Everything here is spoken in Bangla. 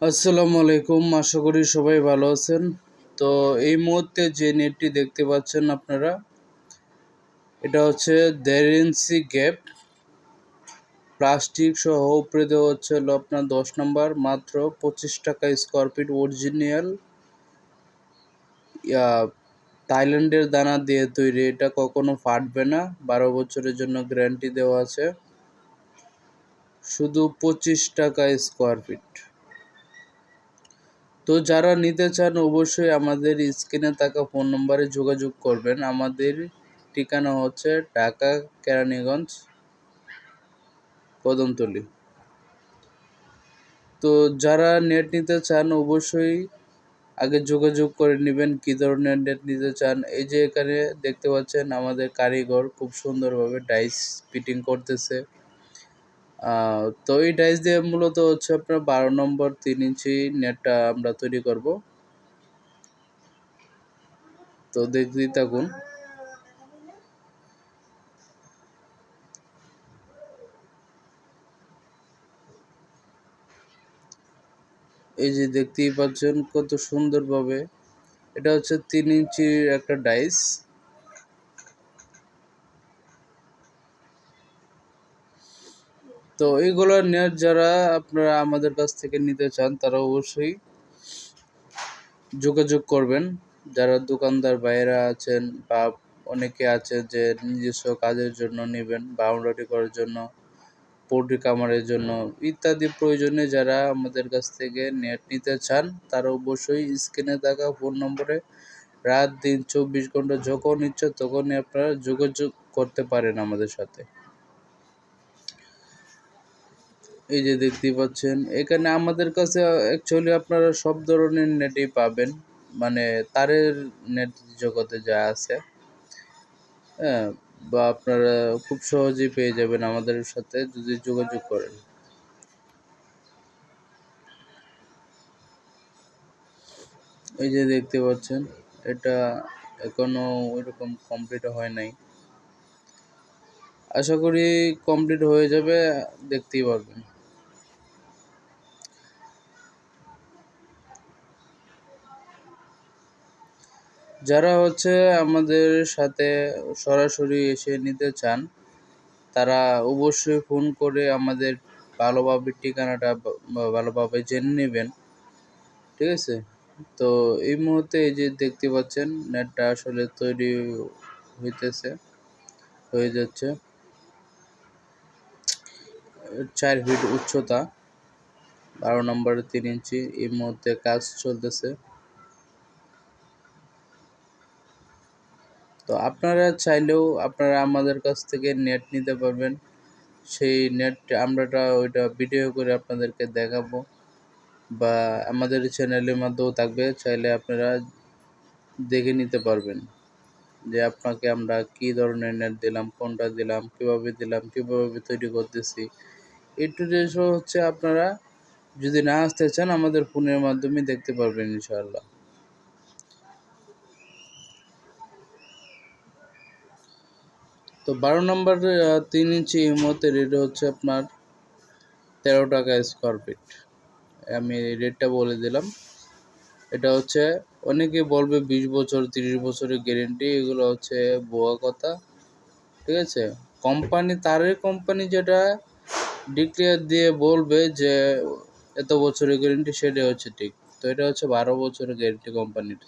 আসসালামু আলাইকুম, আশা করি সবাই ভালো আছেন। তো এই মুহূর্তে যে নেটটি দেখতে পাচ্ছেন আপনারা, এটা হচ্ছে দেড় গ্যাপ প্লাস্টিক সহ উপরে দেওয়া হচ্ছে হলো আপনার দশ নম্বর, মাত্র পঁচিশ টাকা স্কোয়ার ফিট অরিজিনাল থাইল্যান্ডের দানা দিয়ে তৈরি, এটা কখনো ফাটবে না, বারো বছরের জন্য গ্যারান্টি দেওয়া আছে। শুধু পঁচিশ টাকা স্কোয়ার ফিট তো যারা নিতে চান অবশ্যই আমাদের স্ক্রিনে থাকা ফোন নম্বরে যোগাযোগ করবেন। আমাদের ঠিকানা হচ্ছে ঢাকা কেরানীগঞ্জ, কদমতলি। তো যারা নেট নিতে চান অবশ্যই আগে যোগাযোগ করে নেবেন কী ধরনের নেট নিতে চান। এই যে এখানে দেখতে পাচ্ছেন আমাদের কারিগর খুব সুন্দরভাবে ডাইস ফিটিং করতেছে। তো এই ডাইস দিয়ে মূলত হচ্ছে আপনার বারো নম্বর তিন ইঞ্চি নেটটা আমরা তৈরি করব। তো দেখতেই থাকুন। এই যে দেখতেই পাচ্ছেন কত সুন্দরভাবে। এটা হচ্ছে তিন ইঞ্চির একটা ডাইস তো এইগুলো নেট যারা আপনারা আমাদের কাছ থেকে নিতে চান, তারা অবশ্যই যোগাযোগ করবেন। যারা দোকানদার বাইরা আছেন বা অনেকে আছে যে নিজস্ব কাজের জন্য নেবেন, বাউন্ডারি করার জন্য, পোলট্রি কামারের জন্য ইত্যাদি প্রয়োজনে যারা আমাদের কাছ থেকে নেট নিতে চান, তারা অবশ্যই স্ক্রিনে থাকা ফোন নম্বরে রাত, দিন, চব্বিশ ঘণ্টা যখন ইচ্ছা তখনই আপনারা যোগাযোগ করতে পারেন আমাদের সাথে। এই যে দেখতেই পাচ্ছেন, এখানে আমাদের কাছে অ্যাকচুয়ালি আপনারা সব ধরনের নেটই পাবেন মানে তারের নেট জগতে যা আছে। হ্যাঁ বা আপনারা খুব সহজেই পেয়ে যাবেন আমাদের সাথে যদি যোগাযোগ করেন। এই যে দেখতে পাচ্ছেন, এটা এখনও ওইরকম কমপ্লিট হয় নাই। আশা করি কমপ্লিট হয়ে যাবে, দেখতেই পারবেন। যারা হচ্ছে আমাদের সাথে সরাসরি এসে নিতে চান, তারা অবশ্যই ফোন করে আমাদের ভালোভাবে ঠিকানাটা ভালোভাবে জেনে নেবেন। ঠিক আছে? তো এই মুহূর্তে এই যে দেখতে পাচ্ছেন, নেটটা আসলে তৈরি হইতেছে, হয়ে যাচ্ছে। চার ফিট উচ্চতা, বারো নম্বরে তিন ইঞ্চি। এই মুহূর্তে কাজ চলতেছে। তো আপনারা চাইলেও আপনারা আমাদের কাছ থেকে নেট নিতে পারবেন। সেই নেট আমরাটা ওইটা ভিডিও করে আপনাদেরকে দেখাবো। বা আমাদের চ্যানেলের মাধ্যমেও থাকবে, চাইলে আপনারা দেখে নিতে পারবেন যে আপনাকে আমরা কি ধরনের নেট দিলাম, কোনটা দিলাম, কীভাবে দিলাম, কীভাবে তৈরি করতেছি। একটু হচ্ছে আপনারা যদি না আসতে চান, আমাদের ফোনের মাধ্যমে দেখতে পারবেন ইনশাআল্লাহ। তো বারো নম্বর তিন ইঞ্চি এই মুহূর্তে রেট হচ্ছে আপনার তেরো টাকা স্কোয়ার ফিট আমি রেটটা বলে দিলাম। এটা হচ্ছে, অনেকে বলবে বিশ বছর, তিরিশ বছরের গ্যারেন্টি এগুলো হচ্ছে বোয়া কথা। ঠিক আছে? কোম্পানি তারের কোম্পানি যেটা ডিক্লেয়ার দিয়ে বলবে যে এত বছরের গ্যারেন্টি সেটা হচ্ছে ঠিক। তো এটা হচ্ছে বারো বছরের গ্যারেন্টি কোম্পানির